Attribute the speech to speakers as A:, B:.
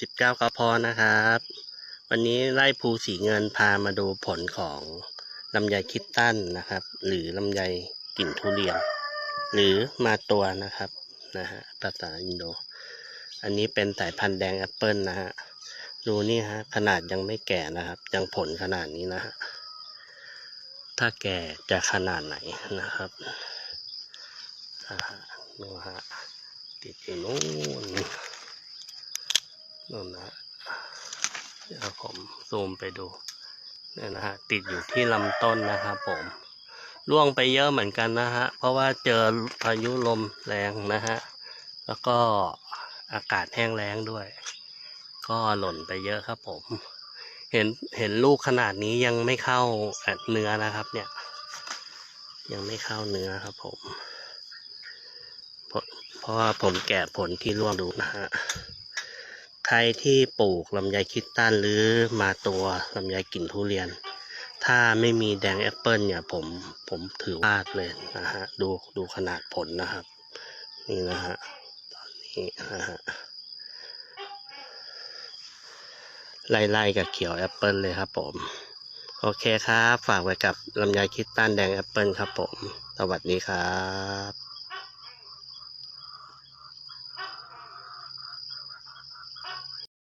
A: สิบเก้ากพนะครับ วันนี้ไล่ภูสีเงินพามาดูผลของลำไยคิดตั้นนะครับ หรือลำไยกลิ่นทุเรียน หรือมาตัวนะครับนะฮะภาษาอินโด อันนี้เป็นสายพันธุ์แดงแอปเปิลนะฮะดูนี่ฮะขนาดยังไม่แก่นะครับ ยังผลขนาดนี้นะฮะถ้าแก่จะขนาดไหนนะครับอ่าฮะดูฮะติดอยู่นู่นนู่นนะฮะเดี๋ยว ผมซูมไปดูเนี่ยนะฮะติดอยู่ที่ลำต้นนะครับผมร่วงไปเยอะเหมือนกันนะฮะเพราะว่าเจอพายุลมแรงนะฮะแล้วก็อากาศแห้งแล้งด้วย ก็หล่นไปเยอะครับผม เห็นเห็นลูกขนาดนี้ยังไม่เข้าเนื้อนะครับ เนี่ย ยังไม่เข้าเนื้อครับผมเพราะเพราะว่าผมแกะผลที่ร่วงดูนะฮะ ใครที่ปลูกลำไยคิดตันหรือมาตัวลำไยกลิ่นทุเรียน ถ้าไม่มีแดงแอปเปิลเนี่ยผมผมถือว่าพลาดเลยนะฮะดูดูขนาดผลนะครับ นี่นะฮะตอนนี้นะฮะไล่ๆกับเขียวแอปเปิลเลยครับผม โอเคครับ ฝากไว้กับลำไยคิดตันแดงแอปเปิลครับผม สวัสดีครับ